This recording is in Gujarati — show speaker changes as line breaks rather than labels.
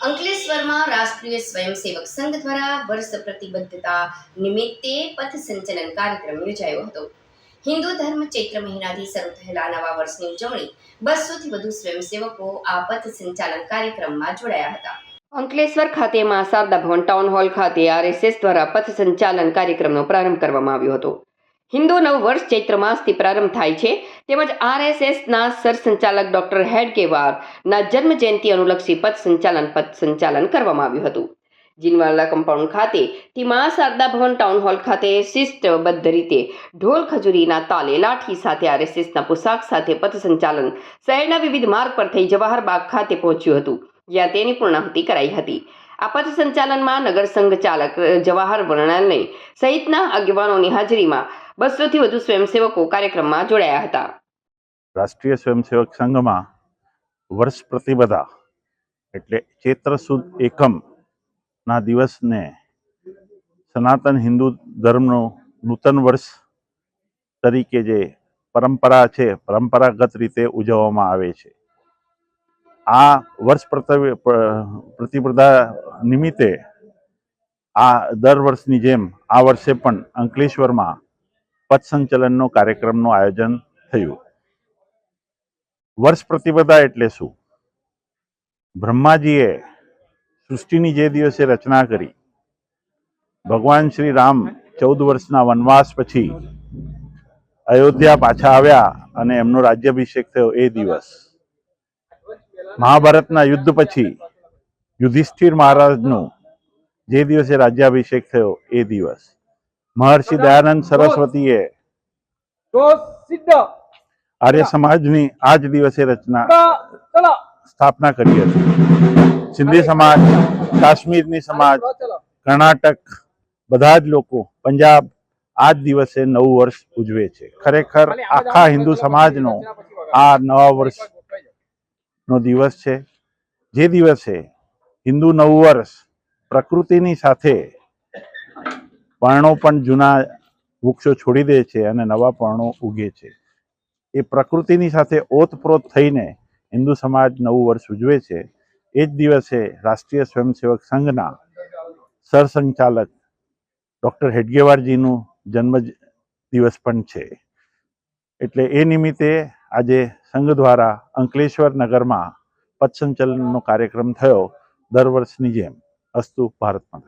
અંકલેશ્વરમાં રાષ્ટ્રીય સ્વયંસેવક સંઘ દ્વારા વર્ષ પ્રતિબદ્ધતા નિમિત્તે પથ સંચલન કાર્યક્રમ યોજાયો હતો. હિન્દુ ધર્મ ચૈત્ર મહિનાથી શરૂ થયેલા નવા વર્ષની ઉજવણી બસોથી વધુ સ્વયંસેવકો આ પથ સંચાલન કાર્યક્રમમાં જોડાયા હતા. અંકલેશ્વર ખાતે માં શારદા ભવન ટાઉન હોલ ખાતે આરએસએસ દ્વારા પથ સંચાલન કાર્યક્રમનો પ્રારંભ કરવામાં આવ્યો હતો. હિન્દુ નવ વર્ષ ચૈત્ર માસથી પ્રારંભ થાય છે. તેમજ આરએસએસના સરસંચાલક ડોક્ટર હેડગેવારના જન્મ જયંતિ અનુલક્ષી પથ સંચાલન પથ સંચાલન કરવામાં આવ્યું હતું. જીનવાલા કમ્પાઉન્ડ ખાતે થી મા શારદા ભવન ટાઉન હોલ ખાતે શિસ્તબદ્ધ રીતે ઢોલ ખજૂરીના તાલે લાઠી સાથે આરએસએસના પોશાક સાથે પથ સંચાલન શહેરના વિવિધ માર્ગ પર થઈ જવાહર બાગ ખાતે પહોંચ્યું હતું. જ્યાં તેની પૂર્ણાહુતિ કરાઈ હતી. આ પથ સંચાલનમાં નગર સંઘ ચાલક જવાહર વર્ણાલય સહિતના આગેવાનોની હાજરીમાં બસોથી વધુ સ્વયંસેવકો કાર્યક્રમમાં જોડાયા હતા.
રાષ્ટ્રીય સ્વયંસેવક સંઘમાં વર્ષ પ્રતિબદ્ધા એટલે ચૈત્ર સુદ એકમ ના દિવસને સનાતન હિન્દુ ધર્મનું નૂતન વર્ષ તરીકે જે પરંપરા છે, પરંપરાગત રીતે ઉજવવામાં આવે છે. આ વર્ષ પ્રતિપ્રદા નિમિત્તે આ દર વર્ષની જેમ આ વર્ષે પણ અંકલેશ્વરમાં પથ સંચલનનો કાર્યક્રમનું આયોજન થયું. વર્ષ પ્રતિપદા એટલે શું? બ્રહ્માજીએ સૃષ્ટિની જે દિવસે રચના કરી, ભગવાન શ્રી રામ ચૌદ વર્ષના વનવાસ પછી અયોધ્યા પાછા આવ્યા અને એમનો રાજ્યાભિષેક થયો એ દિવસ. મહાભારતના યુદ્ધ પછી યુધિષ્ઠિર મહારાજનું જે દિવસે રાજ્યાભિષેક થયો એ દિવસ. મહર્ષિ દયાનંદ સરસ્વતીએ આર્ય સમાજની આ જ દિવસે રચના સ્થાપના કરી હતી. સિંધી સમાજ, કાશ્મીરની સમાજ, કર્ણાટક, બધા જ લોકો પંજાબ આ જ દિવસે નવું વર્ષ ઉજવે છે. ખરેખર આખા હિન્દુ સમાજનો આ નવા વર્ષનો દિવસ છે. જે દિવસે હિન્દુ નવું વર્ષ પ્રકૃતિની સાથે પર્ણો પણ જૂના વૃક્ષો છોડી દે છે અને નવા પર્ણો ઉગે છે. એ પ્રકૃતિની સાથે ઓતપ્રોત થઈને હિન્દુ સમાજ નવું વર્ષ ઉજવે છે. એ જ દિવસે રાષ્ટ્રીય સ્વયંસેવક સંઘના સરસંચાલક ડૉક્ટર હેડગેવારજીનું જન્મ દિવસ પણ છે. એટલે એ નિમિત્તે આજે સંઘ દ્વારા અંકલેશ્વર નગરમાં પથસંચલનનો કાર્યક્રમ થયો દર વર્ષની જેમ. અસ્તુ ભારત માતા